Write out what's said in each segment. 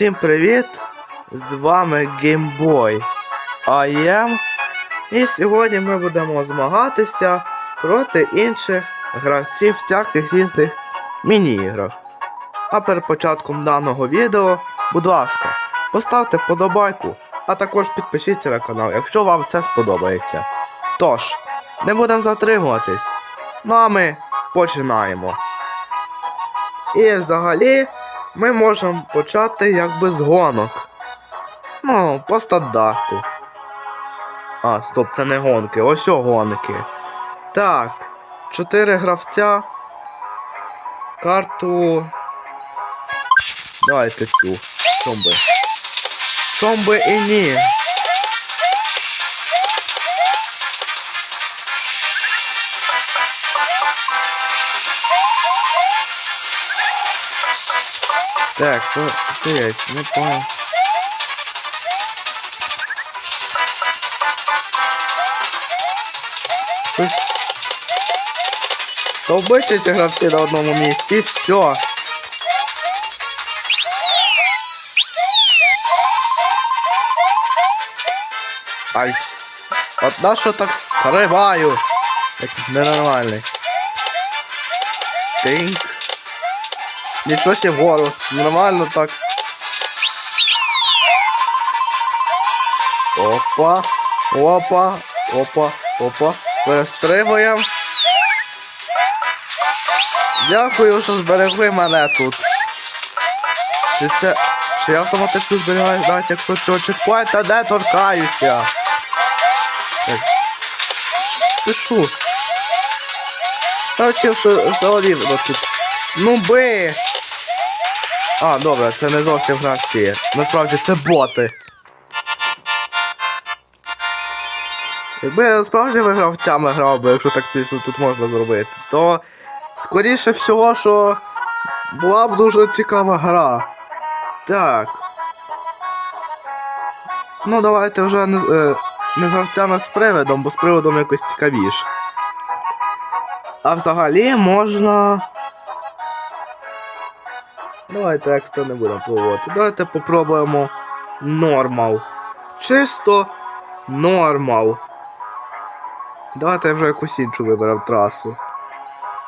Всім привіт! З вами Gameboy IM. І сьогодні ми будемо змагатися проти інших гравців всяких різних міні-іграх. А перед початком даного відео, будь ласка, поставте вподобайку, а також підпишіться на канал, якщо вам це сподобається. Тож, не будемо затримуватись. Ну а ми починаємо. І взагалі ми можемо почати якби з гонок. Ну, по стандарту. А, стоп, це не гонки, ось о гонки. Так, чотири гравця. Карту. Давайте цю. Чомби. Чомби і ні. Так, то стоять, не понял. Щось. Стовбичаться гравці на одному місці, і все. Ай. От на що так стрибаю? Як ненормальний. Тинк. Нічого себе вгору. Нормально так. Опа. Опа. Опа. Опа. Перестрибуємо. Дякую, що зберегли мене тут. Чи це... Чи я автоматично зберігаю, навіть якщо цього чекпоінта не торкаюся. Так. Пишу. Короче, що взагалі ну, тут. Ну би! А, добре, це не зовсім гравці. Насправді це боти. Якби я справжніми гравцями грав би, якщо так чесно тут можна зробити, то скоріше всього, що була б дуже цікава гра. Так. Ну давайте вже не, з- е, не з гравцями з привидом, бо з приводом якось цікавіше. А взагалі можна. Давайте екстра не будемо пробувати. Давайте попробуємо нормал. Чисто нормал. Давайте я вже якусь іншу виберемо трасу.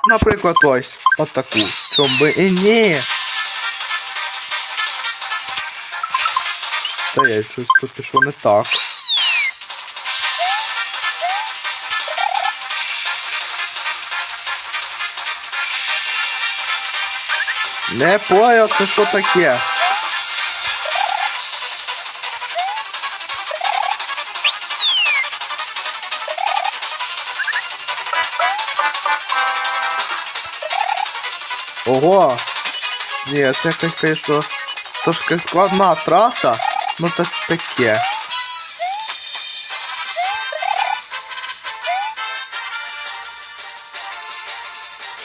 Наприклад, ось отаку. Чом би і ні. Стоять, щось тут пішло не так. Не понял, це що таке? Ого! Ні, це якось, конечно, трошки складна траса, ну так таке.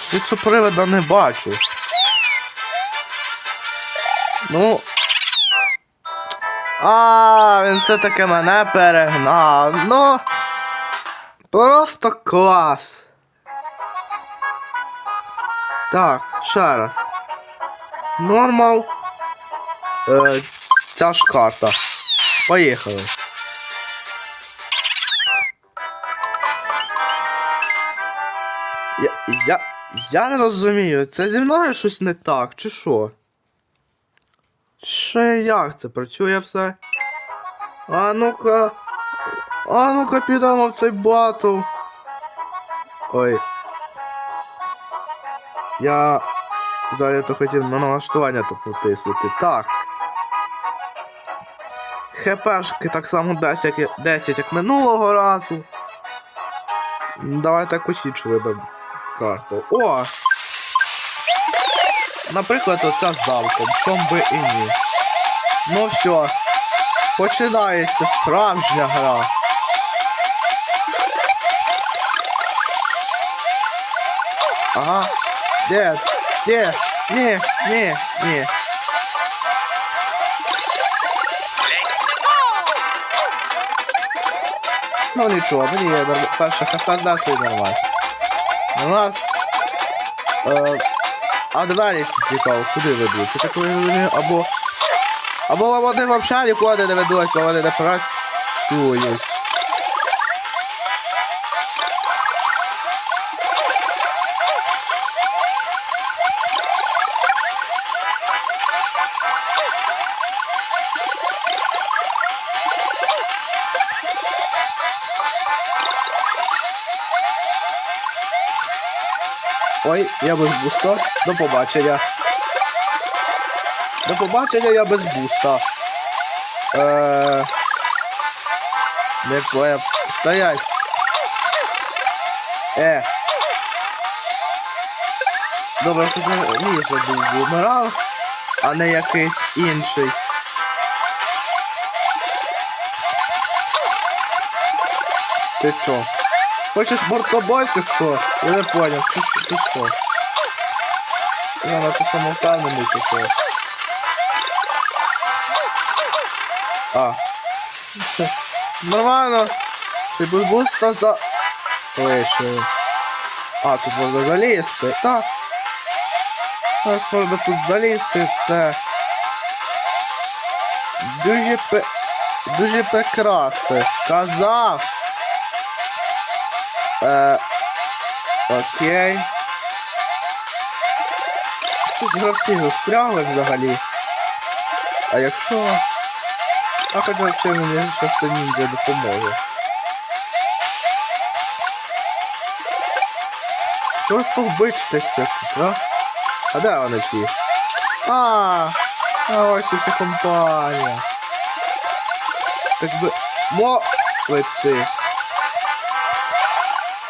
Що цього привода не бачу. Ну. А, він все-таки мене перегнав. Ну. Просто клас. Так, ще раз. Нормал. Е, ця ж карта. Поїхали. Я, я, я не розумію, це зі мною щось не так, чи що? Ще як це працює все? А ну-ка. А ну-ка підемо в цей батл. Ой. Я взагалі то хотів на налаштування тут натиснути. Так. ХПшки так само 10, як, 10 як минулого разу. Давайте іншу виберемо карту. О! Наприклад, оця з замком, чом би і ні. Ну все. Починається справжня гра. Ага. Де? Де? Ні, ні, ні. Ну нічого, мені є норм... перша дасть і нормально. У нас. Е... А двері всі цікаво, куди ведуть? Я так розумію, або Або вони взагалі нікуди не ведуть, бо вони не працюють. Ой, я без буста. До побачення. До побачення я без буста. Е... Не понял. Стоять. Е. Добре, що це мій забув бумеранг, а не якийсь інший. Ти чо? Хочеш мортобой, ти що? Я не понял, ти, що- ти? Я на те самовпевнений, ти що? А. Нормально. Ти буста за... Лише. А, тут можна залізти. Так. Зараз можна тут залізти, це... Дуже пе... Дуже прекрасно. Сказав. Е... Окей. Тут гравці застрягли взагалі. А якщо... А хоча це мені часто ніндзя допоможе. Чого стовбичитесь тут, а? А де вони всі? А, а ось вся компанія. Так би... Мовити.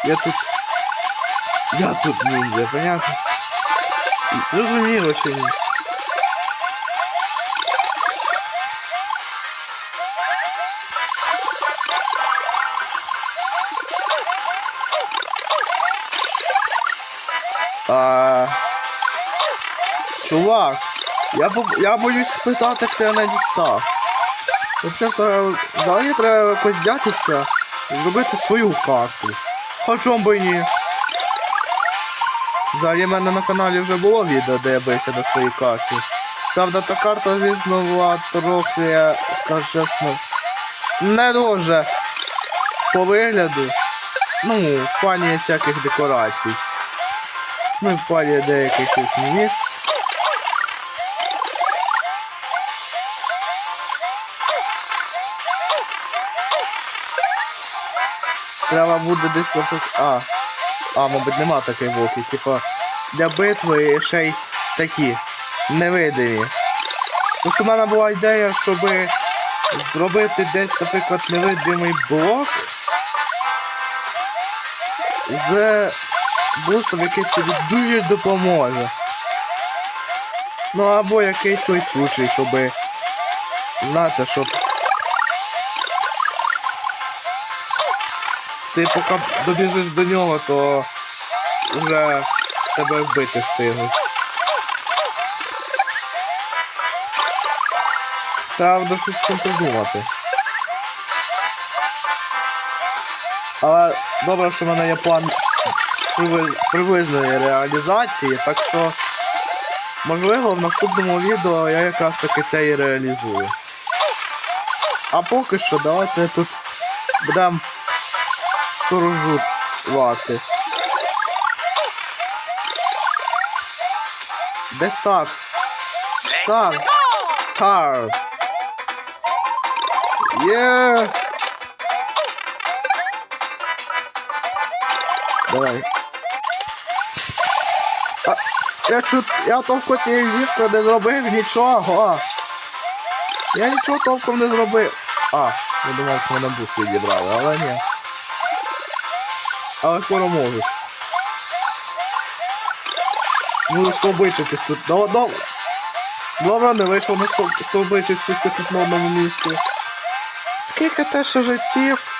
Я тут... Я тут ніндзя, понятно? Зрозуміло чи ні? А... Чувак, я, бо- я боюсь спитати, як ти не дістав. Взагалі, треба- взагалі треба і зробити свою карту. Хоча би ні. Взагалі в мене на каналі вже було відео, де я бився на своїй карті. Правда, та карта, звісно, була трохи, я скажу чесно, не дуже по вигляду. Ну, в плані всяких декорацій. Ну, в плані деяких місць. Треба буде десь наприклад. А. А, мабуть, нема такої вовки. Типа, для битви ще й такі невидимі. Просто в мене була ідея, щоб зробити десь, наприклад, невидимий блок з бустом, який тобі дуже допоможе. Ну або якийсь той случай, щоб знати, щоб ти поки добіжиш до нього, то вже тебе вбити встигнуть. Треба щось з цим придумати. Але добре, що в мене є план приблизної реалізації, так що можливо в наступному відео я якраз таки це і реалізую. А поки що давайте тут будемо сторожувати. Де Старс? Стар! Стар! Є! Давай. Я чут, я толком цієї ліжка не зробив нічого. Я нічого толком не зробив. А, я думав, що мене бус відібрали, але ні. Але скоро можуть. Буду стовбичитись тут. Да. Добре, не вийшло на стов- стовбичитися тут на одному місці. Скільки те ще життів?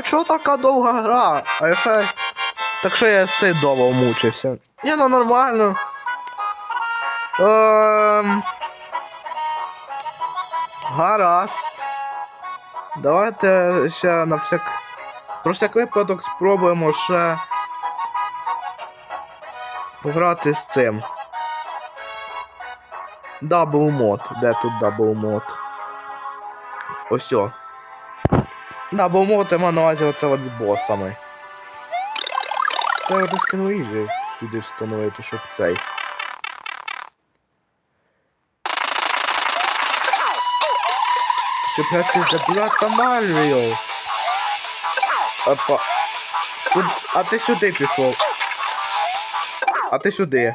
А чого така довга гра? А я ще... Так що я з цей довго мучився. Ні, ну нормально. Ем... Гаразд. Давайте ще на всяк Про всяк випадок спробуємо ще пограти з цим. Дабл мод. Де тут дабл мод? Ось. Я на увазі оце от з босами. Треба десь кіноїжі сюди встановити, щоб цей. Щоб грати за брата Маріо. Опа. А ти сюди пішов. А ти сюди.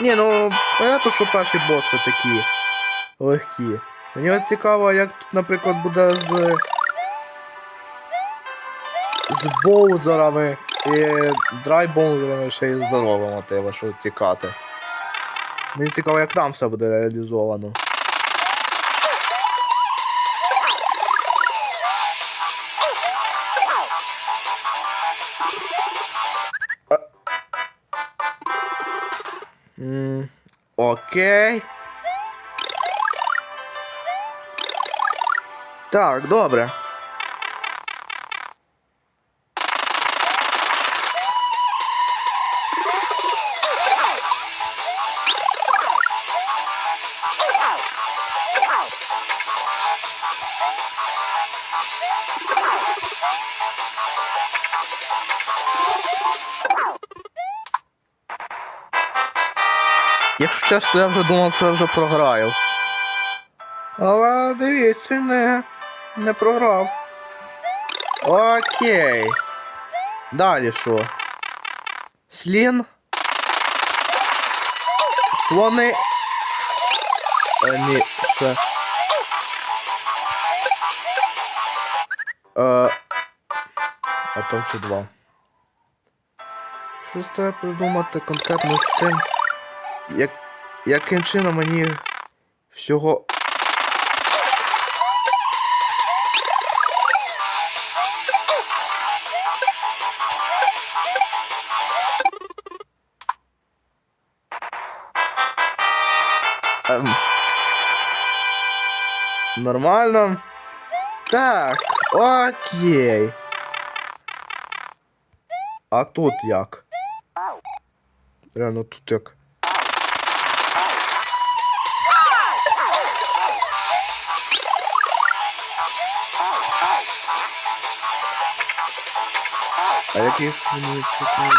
Ні, ну, понятно, що перші боси такі легкі. Мені от цікаво, як тут, наприклад, буде з. З боузерами і драйбоузерами ще й здоровими тебе, що тікати. Мені цікаво, як там все буде реалізовано. Окей. Так, добре. Якщо чесно, я вже думав, що я вже програю. Але дивіться, не, не програв. Окей. Далі що? Слін. Слони. Е, ні, ще. Е, а там ще два. Щось треба придумати конкретно з тим. Як, яким чином мені всього. Нормально. Так, окей. А тут як? Реально тут як. А яких чекають?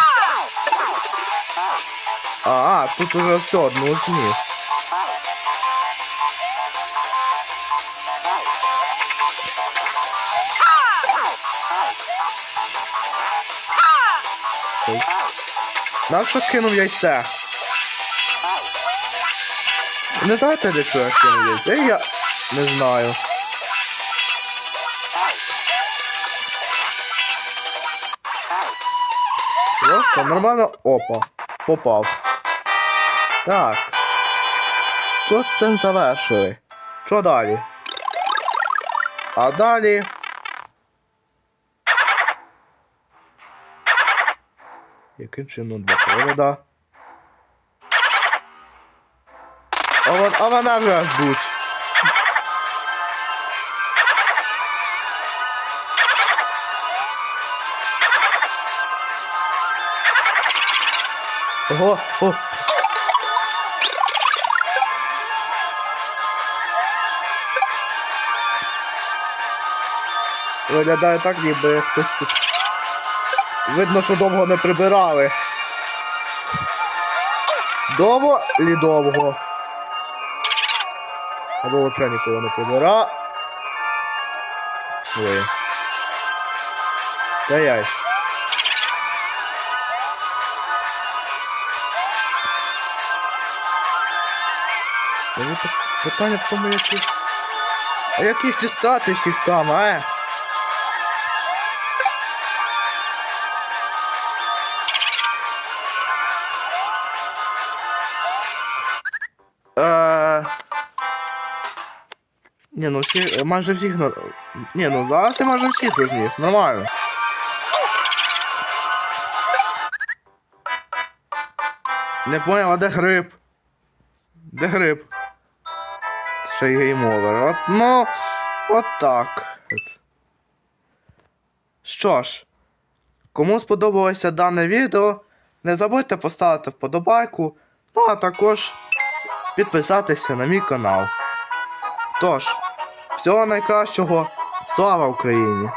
А, тут уже все одну зніс. Нащо кинув яйце? Не знаєте, для чого я кинув яйце? Я не знаю. Просто нормально. Опа. Попав. Так. Тут з цим завершили. Що далі? А далі. Яким чином для провода? А, вон, а вона вже ждуть. Ого, о. Виглядає так, ніби хтось тут. Видно, що довго не прибирали. Довго лі довго. Або взагалі нікого не прибира. Ой. Мені пи- питання в тому, які. А як їх дістати всіх там, а? Ні, ну всі, майже всіх на... Ні, ну зараз я майже всіх розніс, нормально. Не понял, а де гриб? Де гриб? Ще й гейм овер. От, ну, от так. Що ж, кому сподобалося дане відео, не забудьте поставити вподобайку, ну а також підписатися на мій канал. Тож, всього найкращого, слава Україні!